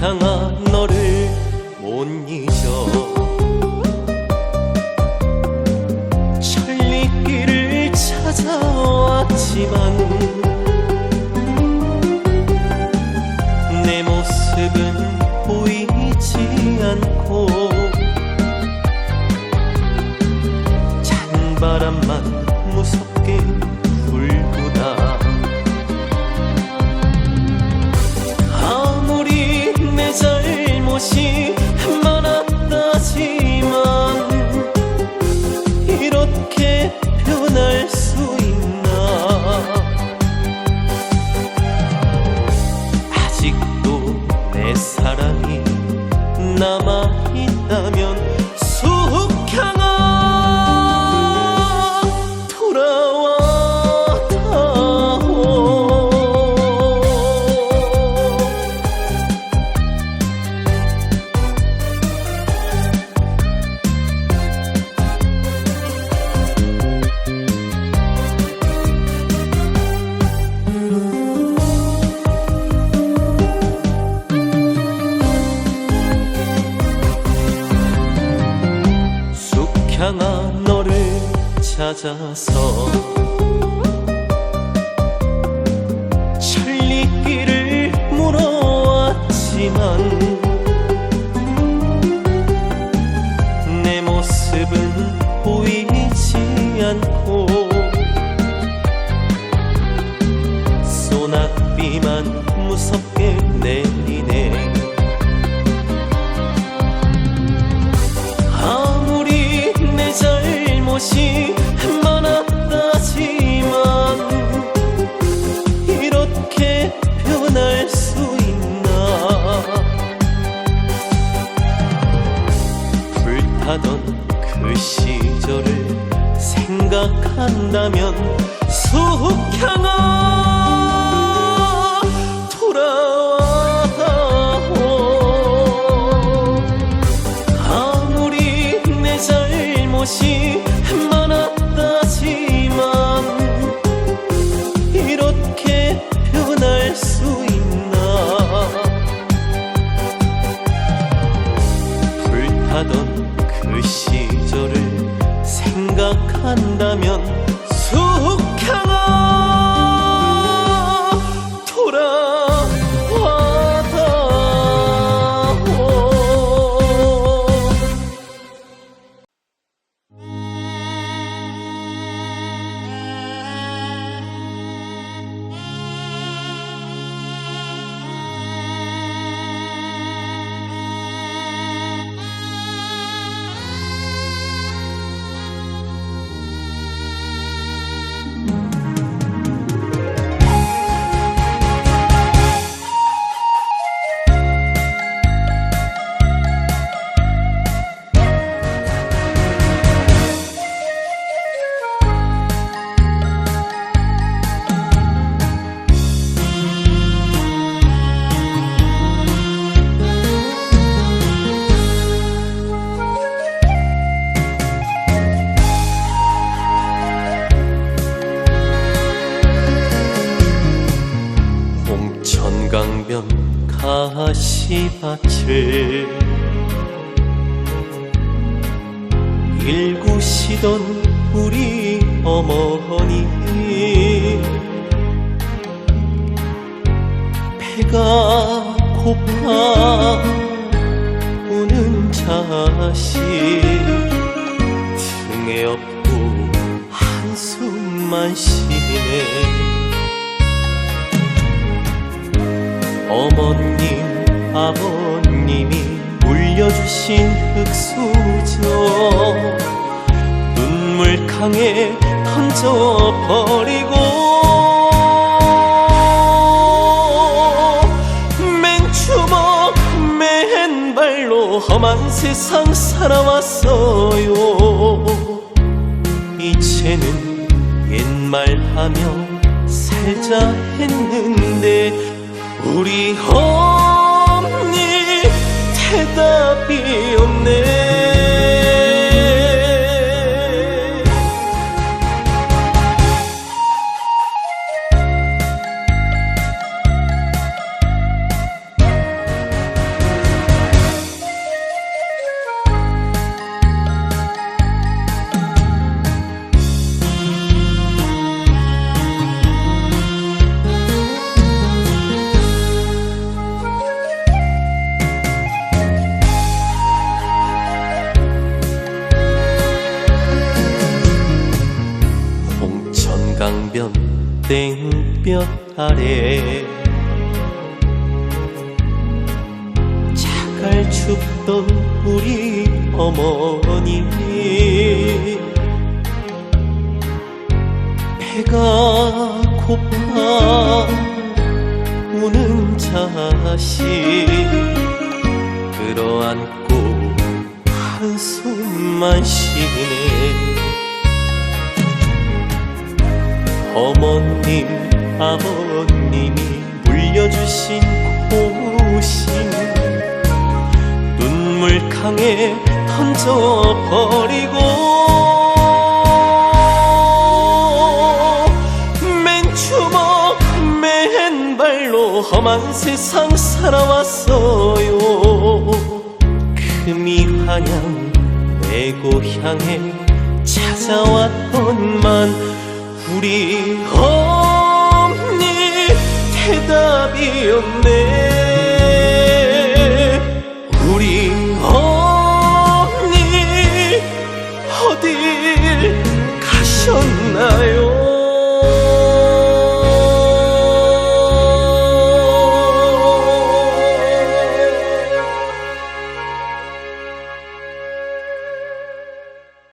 향한 너를 못 잊어. 천리길을 찾아왔지만 찾아서 천리길을 물어왔지만 불타던 그 시절을 생각한다면 숙향아 홍천강변 가시밭을 일구시던 우리 어머니. 배가 고파 우는 자식. 등에 업고 한숨만 쉬네 어머님, 아버님이 물려주신 흙수저 눈물 강에 던져버리고 맨주먹 맨발로 험한 세상 살아왔어요. 이제는 옛말하며 살자 했는데 우리 어머니 대답이 없네 땡볕 아래 차갈 춥던 우리 어머니 배가 고파 우는 자식 끌어안고 한숨만 쉬네 어머님 아버님이 물려주신 고신 눈물 강에 던져버리고 맨 주먹 맨 발로 험한 세상 살아왔어요. 금이 환영 내 고향에 찾아왔건만 우리 어머니 대답이 없네